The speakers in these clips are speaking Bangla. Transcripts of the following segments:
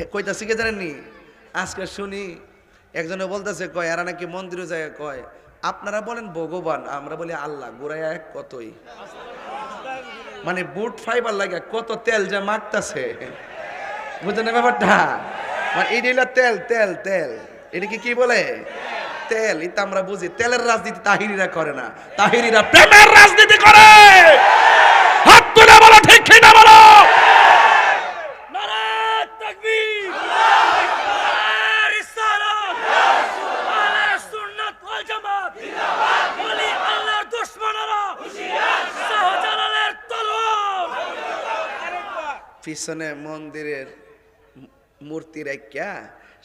এ, কইতা শিখে জানেননি? আজকে শুনি, একজনে বলতেছে, কয়, এরা নাকি মন্দিরে যায়? কয়, আপনারা বলেন ভগবান, আমরা বলি আল্লাহ, গোড়ায় এক কতই? মানে বুট ফাইবার লাগে, কত তেল যে মাখতাছে। বুঝলেন ব্যাপারটা? মানে এই হলো তেল তেল তেল। এটাকে কি বলে? তেল। এটা আমরা বুঝি, তেলের রাজনীতি তাহিরিরা করে না। তাহিরিরা প্রেমের রাজনীতি করে। হাত তুলে বলো, ঠিক কি না বলো? পিছনে মন্দিরের মূর্তি রাখিয়া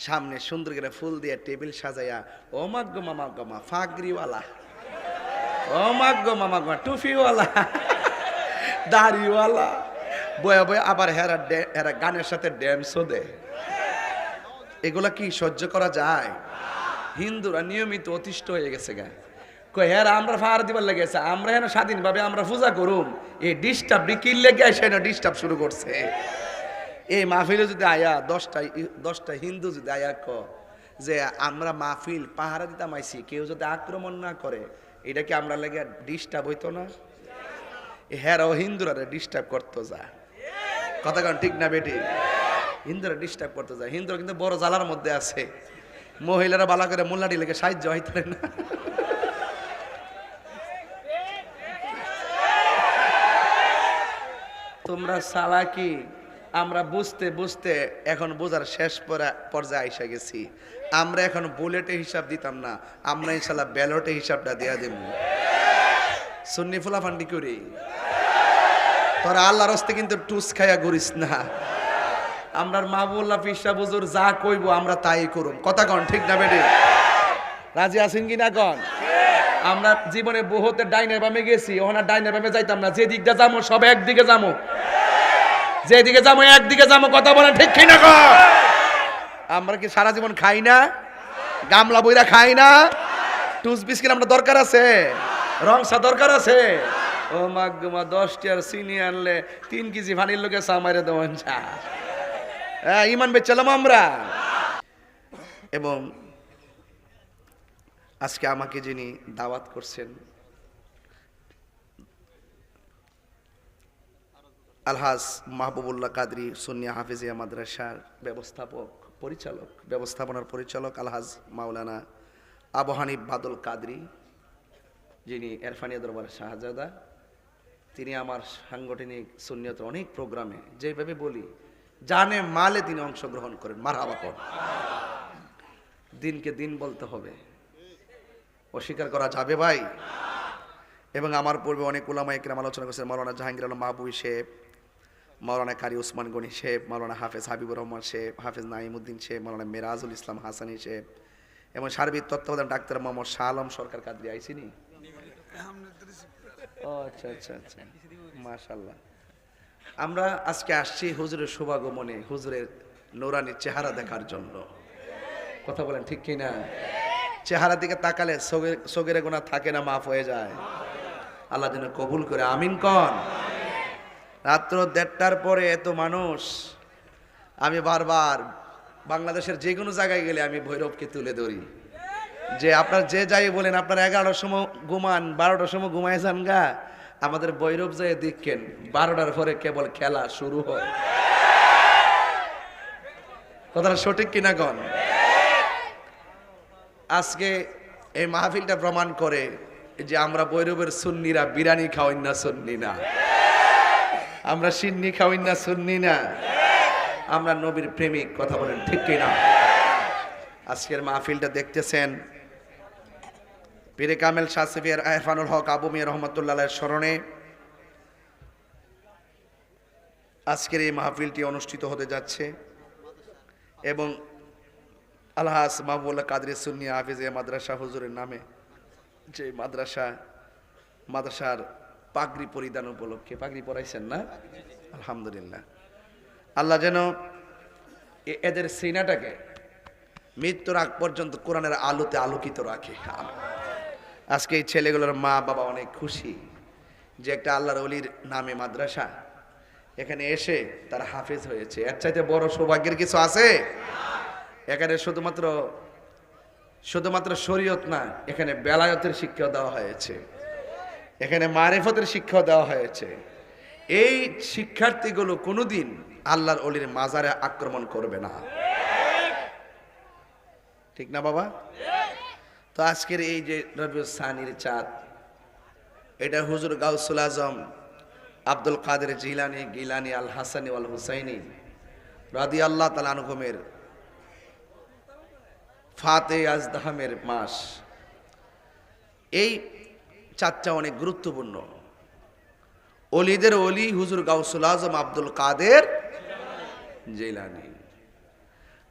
সামনে সুন্দর করে ফুল দিয়ে টেবিল সাজাইয়া ও মাগ গো মামা গো মা ফাগরিওয়ালা। ও মাগ গো মামা গো মা, টুপিওয়ালা দাড়িওয়ালা। বয়া বয়া আবার হেরা হেরা গানের সাথে ড্যান্সও দেয় এগুলা কি সহ্য করা যায়? হিন্দুরা নিয়মিত অতিষ্ঠ হয়ে গেছে গা। কই হ্যাঁ আমরা ফার দিবার লেগেছে আমরা হেন স্বাধীনভাবে আমরা পূজা করুম। এই ডিস্টার্ব বিকির লেগে এসে ডিস্টার্ব শুরু করছে? এই মাহফিলে যদি আয়া, দশটা দশটা হিন্দু যদি আয়া ক যে, আমরা মাহফিল পাহারা দিতাম আইছি, কেউ যদি আক্রমণ না করে, এটা কি আমরা লেগে ডিস্টার্ব হইতো না? হ্যাঁ হিন্দুরা ডিস্টার্ব করতো যা। কথা কারণ ঠিক না বেটি? হিন্দুরা ডিস্টার্ব করতে যায় হিন্দুরা কিন্তু বড় জ্বালার মধ্যে আছে। মহিলারা বালা করে মোল্লাটি লেগে সাহায্য হইতে না। তোমরা সালাকি আমরা বুঝতে বুঝতে এখন বোঝার শেষ পরা- পর্যায়ে আইসা গেছি। আমরা এখন বুলেটে হিসাব দিতাম না। আমরা ইনশাল্লাহ ব্যালটে হিসাবটা দেয়া দেব সুন্নি ফুলাফান্ডি করি। তোরা আল্লাহর হস্তে কিন্তু টুস খাইয়া ঘুরিস না। আমরার মাহবুল্লাহ পিসা বুজুর যা কইব আমরা তাই করুম। কথা কন, ঠিক না বেডে রাজি আছেন কি না কন? আমরা জীবনে বহুতে ডাইনে বামে গেছি, ওখানে ডাইনে বামে যাইতাম না। যে দিকটা যাব সব একদিকে যাব যেদিকে যাব একদিকে যাব কথা বলেন ঠিক কি না আমরা কি সারা জীবন খাই না? গামলা বইরা খাই না? টুস বিস্কিট আমরা দরকার আছে? রংসা দরকার আছে? ও মাগুমা দশটার চিনি আনলে তিন কেজি ভানির লোকে সামারে দেওয়ান চা। হ্যাঁ ইমান বেচালাম আমরা। এবং আজকে আমাকে যিনি দাওয়াত করছেন, আলহাজ মাহবুবুল্লাহ কাদরি সুন্নিয়া হাফিজিয়া মাদ্রাসার ব্যবস্থাপক, পরিচালক, ব্যবস্থাপনার পরিচালক আলহাজ মাওলানা আবু বাদল কাদরি, যিনি এরফানিয়া দরবার শাহজাদা। তিনি আমার সাংগঠনিক সুন্নিয়তের অনেক প্রোগ্রামে যেভাবে বলি, জানে মালে তিনি অংশগ্রহণ করেন, মারহাবা কর দিনকে দিন বলতে হবে। অস্বীকার করা যাবে ভাই। এবং আমার পূর্বে অনেক উলামা একরাম আলোচনা করেছেন, মাওলানা জাহাঙ্গীর আলম মাহবুবি শেখ, মাওলানা কারি ওসমান গনি শেখ, মাওলানা হাফেজ হাবিবুর রহমান শেখ, হাফেজ নাইমুদ্দিন শেখ, মাওলানা মেরাজুল ইসলাম হাসানি শেখ, এবং সার্বিক তত্ত্বাবধান ডাক্তার মোহাম্মদ শাহ আলম সরকার কাদরি আইসিনি ও আচ্ছা আচ্ছা আচ্ছা। মাশাল্লাহ আমরা আজকে আসছি হুজুরের শুভাগমনে, হুজুরের নোরানির চেহারা দেখার জন্য। কথা বলেন ঠিক কি না চেহারা দিকে তাকালে সগের গোনা থাকে না, মাফ হয়ে যায়। আল্লাহ যেন কবুল করে, আমিন কন। রাত্র দেড়টার পরে এত মানুষ, আমি বারবার বাংলাদেশের যে কোনো জায়গায় গেলে আমি ভৈরবকে তুলে ধরি। যে আপনার যে যাই বলেন, আপনার এগারোটার সময় ঘুমান, বারোটার সময় ঘুমায় যান গা। আমাদের ভৈরব যায় দেখেন, বারোটার পরে কেবল খেলা শুরু হয়। কথাটা সঠিক কিনা গণ আজকে এই মাহফিলটা প্রমাণ করে যে আমরা বৈরবের সুন্নিরা বিরানি খাওয়াই না সুন্নি না। আমরা সিন্নি খাওয়াই না সুন্নি না। আমরা নবীর প্রেমিক, কথা বলেন ঠিক কিনা আজকের মাহফিলটা দেখতেছেন পীরে কামেল শাসিফিয়ার আহফানুল হক আবু মিয়া রহমতুল্লাহ স্মরণে। আজকের এই মাহফিলটি অনুষ্ঠিত হতে যাচ্ছে এবং আলহাস মাহবুল্লাহ কাদরি সুন্নিয়া হাফিজিয়া মাদ্রাসা হুজুরের নামে যে মাদ্রাসা, মাদ্রাসার পাগড়ি পরিধান উপলক্ষে, পাগড়ি পরাইছেন না? আলহামদুলিল্লাহ। আল্লাহ যেন এদের সিনাটাকে মৃত্যুর আগ পর্যন্ত কোরআনের আলোতে আলোকিত রাখে। আজকে এই ছেলেগুলোর মা বাবা অনেক খুশি যে একটা আল্লাহর অলির নামে মাদ্রাসা এখানে এসে তারা হাফেজ হয়েছে। এর চাইতে বড় সৌভাগ্যের কিছু আছে? এখানে শুধুমাত্র শুধুমাত্র শরীয়ত না, এখানে বেলায়তের শিক্ষা দেওয়া হয়েছে। এখানে মারেফতের শিক্ষা দেওয়া হয়েছে। এই শিক্ষার্থীগুলো কোনোদিন আল্লাহর অলির মাজারে আক্রমণ করবে না। ঠিক না বাবা? তো আজকের এই যে রবি সানির চাঁদ, এটা হুজুর গাউসুল আজম, আব্দুল কাদের জিলানি, গিলানি আল হাসানি আল হুসাইনি রাদি আল্লাহ তালানগমের ফাতে আজদাহামের মাস। এই চাঁদটা অনেক গুরুত্বপূর্ণ। অলিদের অলি হুজুর গাউসুল আজম আব্দুল কাদের জেলানি।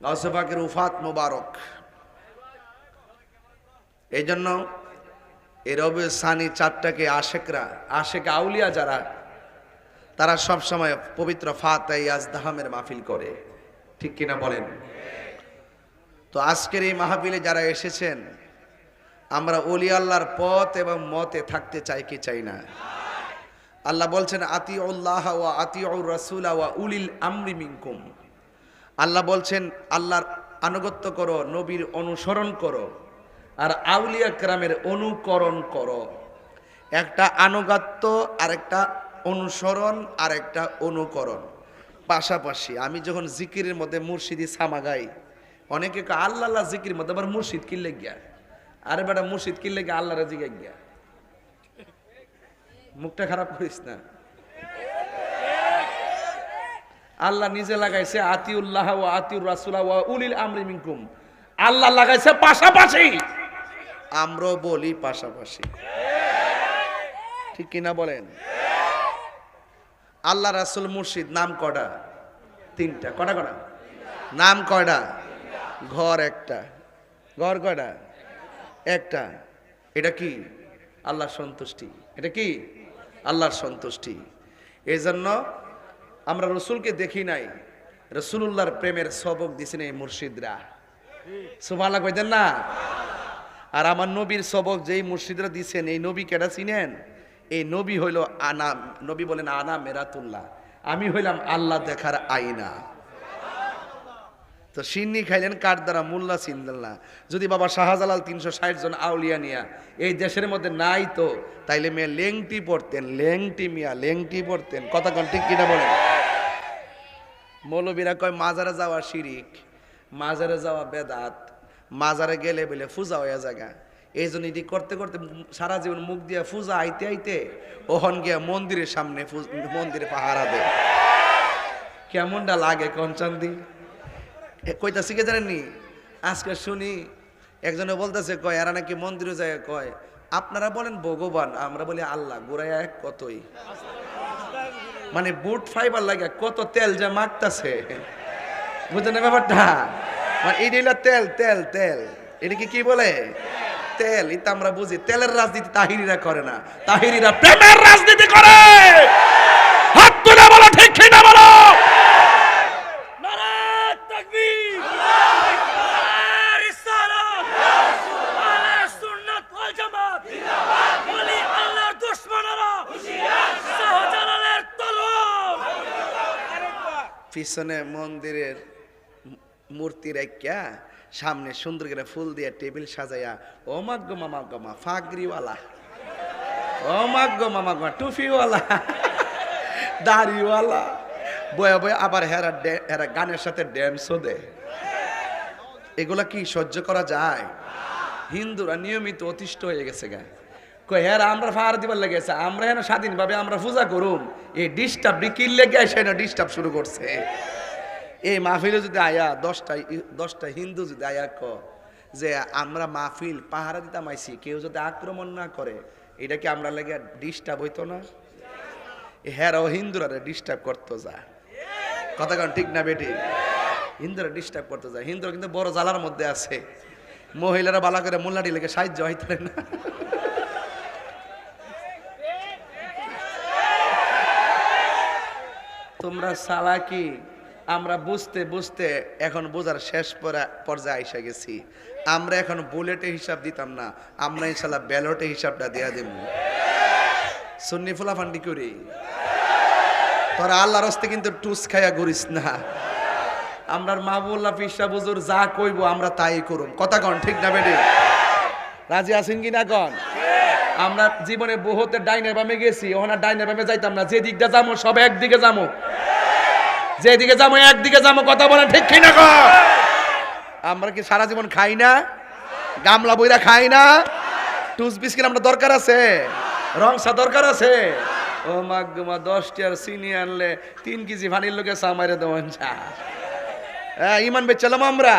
গাউসেফাকের উফাত মোবারক। এই জন্য এই রবি সানি চারটাকে আশেকরা, আশেক আউলিয়া যারা, তারা সব সময় পবিত্র ফাতাই আজদাহামের মাহফিল করে। ঠিক কিনা বলেন? তো আজকের এই মাহফিলে যারা এসেছেন, আমরা অলি আল্লাহর পথ এবং মতে থাকতে চাই কি চাই না? আল্লাহ বলছেন আতি উল্লাহ ওয়া আতি রাসুলা ওয়া উলিল আমরি মিনকুম। আল্লাহ বলছেন, আল্লাহর আনুগত্য করো, নবীর অনুসরণ করো আর আউলিয়া ক্রামের অনুকরণ করো। একটা আনুগত্য আর একটা অনুসরণ আর একটা অনুকরণ। পাশাপাশি আমি যখন জিকিরের মধ্যে মুর্শিদি সামা গাই অনেকে আল্লাহ আল্লাহ জিকির মধ্যে আবার মুর্শিদ কিনলে গিয়া। আরে বেটা, মুর্শিদ কিনলে গিয়া আল্লাহরে জিগাই গিয়া। মুখটা খারাপ করিস না। আল্লাহ নিজে লাগাইছে, আতিউল্লাহ ও আতিউর রাসুল্লাহ ওয়া উলিল আমরি মিনকুম। আল্লাহ লাগাইছে পাশাপাশি। আমরাও বলি পাশাপাশি। ঠিক কিনা বলেন? আল্লাহ রাসুল মুর্শিদ, নাম কটা তিনটা। কটা কটা? নাম কয়টা? ঘর একটা। ঘর কয়টা? একটা। এটা কি? আল্লাহর সন্তুষ্টি। এটা কি? আল্লাহর সন্তুষ্টি। এই জন্য আমরা রসুলকে দেখি নাই। রসুল্লাহর প্রেমের সবক দিছেন এই মুর্শিদরা। সুভালা কইতেন না? আর আমার নবীর সবক যেই মুর্শিদরা দিছেন, এই নবী কেটা চিনেন? এই নবী হইল আনা নবী বলেন, আনা মেরাতুল্লাহ। আমি হইলাম আল্লাহ দেখার আইনা তো সিন্নি খাইলেন কার দ্বারা? মোল্লা সিন্দাল্লাহ যদি বাবা শাহজালাল তিনশো ষাট জন আউলিয়া নিয়া এই দেশের মধ্যে নাই তো, তাইলে মেয়ে লেংটি পড়তেন লেংটি মিয়া, লেংটি পড়তেন কথা কন, ঠিক কিনা বলেন? মৌলবীরা কয়, মাজারে যাওয়া শিরিক, মাজারে যাওয়া বেদাত, মাজারে গেলে বলে ফুজা হয়ে জায়গা এই জন্য এটি করতে করতে সারা জীবন মুখ দিয়া ফুজা আইতে আইতে ওহন গিয়া মন্দিরের সামনে মন্দিরে পাহারা দেয়। কেমনটা লাগে কনচান্দি কইতা শিখে জানেননি? আজকে শুনি, একজনে বলতেছে, কয়, এরা নাকি মন্দিরে যায়, কয়, আপনারা বলেন ভগবান, আমরা বলি আল্লাহ গোড়ায় এক কতই? মানে বুট ফাইবার লাগে কত তেল যে মাখতাছে। বুঝলেন ব্যাপারটা? মানে এটা তেল তেল তেল। এটা কি কি বলে? তেল, এটা আমরা বুঝি। তেলের রাজনীতি তাহিরিরা করে না। তাহিরিরা প্রেমের রাজনীতি করে। হাত তুলে বলো ঠিক পিছনে মন্দিরের মূর্তি রাখিয়া সামনে সুন্দর করে ফুল দিয়ে টেবিল সাজাইয়া, ও মাগ্য মামা গমা ফাগরিওয়ালা। ও মাগ্য মামা গমা টুফিওয়ালা, দাড়িওয়ালা। বয়া বয়া আবার হেরা হেরা গানের সাথে ড্যান্সও দেয় এগুলা কি সহ্য করা যায়? হিন্দুরা নিয়মিত অতিষ্ঠ হয়ে গেছে গা। কই হ্যাঁ আমরা ফার দিবার লেগেছে আমরা হেন স্বাধীনভাবে আমরা পূজা করুম। এই ডিস্টার্ব ডিকির লেগে এসে না ডিস্টার্ব শুরু করছে। এই মাহফিলে যদি আয়া, দশটা দশটা হিন্দু যদি আয়া ক যে, আমরা মাহফিল পাহারা দিতাম আইছি, কেউ যদি আক্রমণ না করে, এটা কি আমরা লেগে ডিস্টার্ব হইতো না? হ্যাঁ হিন্দুরা ডিস্টার্ব করতো যা। কথা কারণ ঠিক না বেটি? হিন্দুরা ডিস্টার্ব করতে যায় হিন্দুরা কিন্তু বড় জ্বালার মধ্যে আছে। মহিলারা বালা করে মোল্লাটি লেগে সাহায্য হইতে না। তোমরা সালাকি, আমরা বুঝতে বুঝতে এখন বোঝার শেষ পরা- পর্যায়ে আইসা গেছি। আমরা এখন বুলেটে হিসাব দিতাম না, আমরা ইনশাল্লাহ ব্যালটে হিসাবটা দেয়া দেব সুন্নি ফুলাফান্ডি করি। তোরা আল্লাহর হস্তে কিন্তু টুস খাইয়া ঘুরিস না। আমরার মাহবুল্লাহ পিসা বুজুর যা কইব আমরা তাই করুম। কথা কন, ঠিক না বেডি? রাজি আছেন কি না কন? আমরা জীবনে বহুতে ডাইনে বামে গেছি, ওখানে ডাইনে বামে যাইতাম না। যে দিকটা যাব সব একদিকে যাব যেদিকে যাব একদিকে যাব কথা বলেন ঠিক কন আমরা কি সারা জীবন খাই না? গামলা বইরা খাই না? টুস বিস্কিট আমরা দরকার আছে? রংসা দরকার আছে? ও মাগুমা দশটি আর চিনি আনলে তিন কেজি ভানির লোকে সামারে দেওয়ান চা। হ্যাঁ ইমান বেচালাম আমরা।